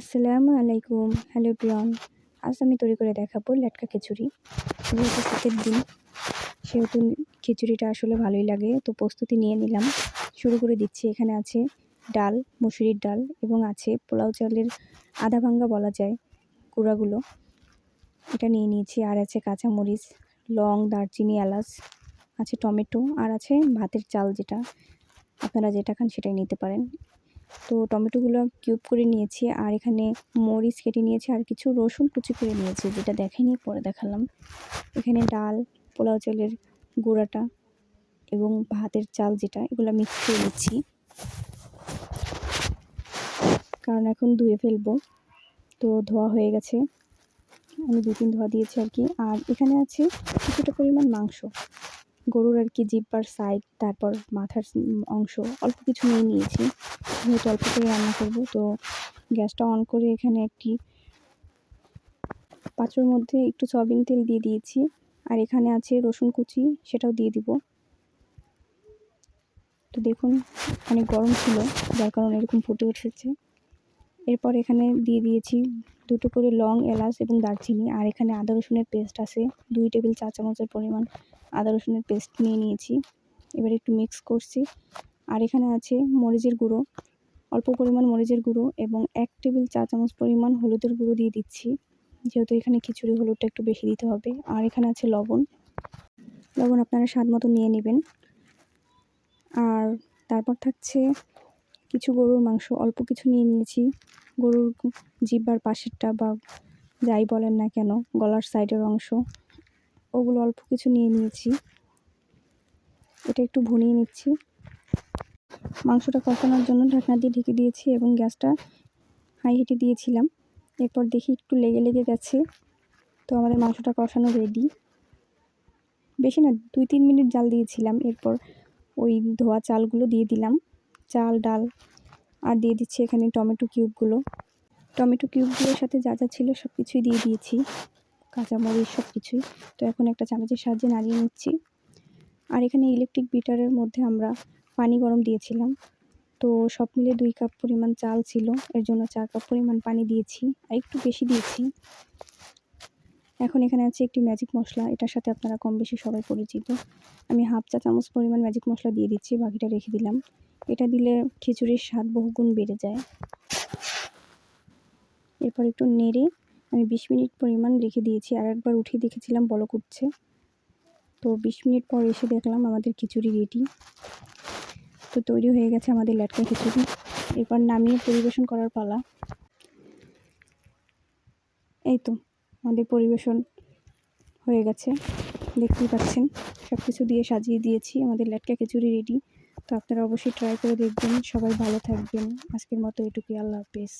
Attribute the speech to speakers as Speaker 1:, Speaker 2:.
Speaker 1: আসসালামু আলাইকুম। হ্যালো প্রিয়ন, আজ আমি তৈরি করে দেখাবো লেটকা খিচুড়ি। যেহেতু শীতের দিন, সেহেতু খিচুড়িটা আসলে ভালোই লাগে। তো প্রস্তুতি নিয়ে নিলাম। শুরু করে দিচ্ছি। এখানে আছে ডাল, মুসুরির ডাল এবং আছে পোলাও চালের আধা ভাঙ্গা বলা যায় গুঁড়াগুলো। এটা নিয়ে নিয়েছি। আর আছে কাঁচামরিচ, লং, দারচিনি, এলাচ, আছে টমেটো, আর আছে ভাতের চাল যেটা আপনারা যেটা খান সেটাই নিতে পারেন। তো টমেটোগুলো কিউব করে নিয়েছি আর এখানে মরিচ কেটে নিয়েছি আর কিছু রসুন কুচি করে নিয়েছি, যেটা দেখেনি পরে দেখালাম। এখানে ডাল, পোলাও চালের গুঁড়াটা এবং ভাতের চাল যেটা, এগুলো মিক্স করে নিচ্ছি। কারণ এখন ধুয়ে ফেলব। তো ধোয়া হয়ে গেছে। আমি দু তিন ধোয়া দিয়েছি আর কি। আর এখানে আছে কিছুটা পরিমাণ মাংস। গরুর আর কি জিব্বার সাইড তারপর মাথার অংশ, অল্প কিছু নিয়ে নিয়েছি। যেহেতু অল্প করে রান্না করব, তো গ্যাসটা অন করে এখানে একটি পাত্রের মধ্যে একটু সয়াবিন তেল দিয়ে দিয়েছি। আর এখানে আছে রসুন কুচি, সেটাও দিয়ে দিব। তো দেখুন, অনেক গরম ছিল, যার কারণে এরকম ফুটে উঠেছে। এরপর এখানে দিয়ে দিয়েছি দুটো করে লং এলাচ এবং দারচিনি, আর এখানে আদা রসুনের পেস্ট আছে। দুই টেবিল চা চামচের পরিমাণ আদা রসুনের পেস্ট নিয়ে নিয়েছি। এবার একটু মিক্স করছি। আর এখানে আছে মরিচের গুঁড়ো। অল্প পরিমাণ মরিচের গুঁড়ো এবং এক টেবিল চা চামচ পরিমাণ হলুদের গুঁড়ো দিয়ে দিচ্ছি। যেহেতু এখানে খিচুড়ি হলুদটা একটু বেশি দিতে হবে। আর এখানে আছে লবণ। লবণ আপনারা স্বাদ মতো নিয়ে নেবেন। আর তারপর থাকছে কিছু গরুর মাংস, অল্প কিছু নিয়ে নিয়েছি। গরুর জিব্বার পাশেরটা বা যাই বলেন না কেন, গলার সাইডের অংশ, ওগুলো অল্প কিছু নিয়ে নিয়েছি। এটা একটু ভুনিয়ে নিচ্ছি। মাংসটা কষানোর জন্য ঢাকনা দিয়ে ঢেকে দিয়েছি এবং গ্যাসটা হাই হিটে দিয়েছিলাম। এরপর দেখি একটু লেগে লেগে গেছে, তো আমাদের মাংসটা কষানো রেডি বেশি না, দুই তিন মিনিট জাল দিয়েছিলাম, এরপর ওই ধোয়া চালগুলো দিয়ে দিলাম। চাল, ডাল আর দিয়ে দিচ্ছি এখানে টমেটো কিউবগুলো। টমেটো কিউবগুলোর সাথে যা যা ছিল সব কিছুই দিয়ে দিয়েছি, কাঁচামরিচ সব কিছুই তো এখন একটা চামচের সাহায্যে নাড়িয়ে নিচ্ছি। আর এখানে ইলেকট্রিক বিটারের মধ্যে আমরা পানি গরম দিয়েছিলাম। তো সব মিলে দুই কাপ পরিমাণ চাল ছিল, এর জন্য চার কাপ পরিমাণ পানি দিয়েছি, আর একটু বেশি দিয়েছি। এখন এখানে আছে একটি ম্যাজিক মশলা, এটার সাথে আপনারা কম বেশি সবাই পরিচিত। আমি হাফ চা চামচ পরিমাণ ম্যাজিক মশলা দিয়ে দিচ্ছি, বাকিটা রেখে দিলাম। এটা দিলে খিচুড়ির স্বাদ বহুগুণ বেড়ে যায়। এরপর একটু নেড়ে আমি বিশ মিনিট পরিমাণ রেখে দিয়েছি, আর একবার উঠিয়ে দেখেছিলাম বলক উঠছে। তো বিশ মিনিট পর এসে দেখলাম আমাদের খিচুড়ি রেডি তো তৈরি হয়ে গেছে আমাদের ল্যাটকা খিচুড়ি। এরপর নামিয়ে পরিবেশন করার পালা। এই তো আমাদের পরিবেশন হয়ে গেছে। দেখতেই পাচ্ছেন সব কিছু দিয়ে সাজিয়ে দিয়েছি, আমাদের ল্যাটকা খিচুড়ি রেডি তো আপনারা অবশ্যই ট্রাই করে দেখবেন। সবাই ভালো থাকবেন। আজকের মতো এটুকুই। আল্লাহ হাফেজ।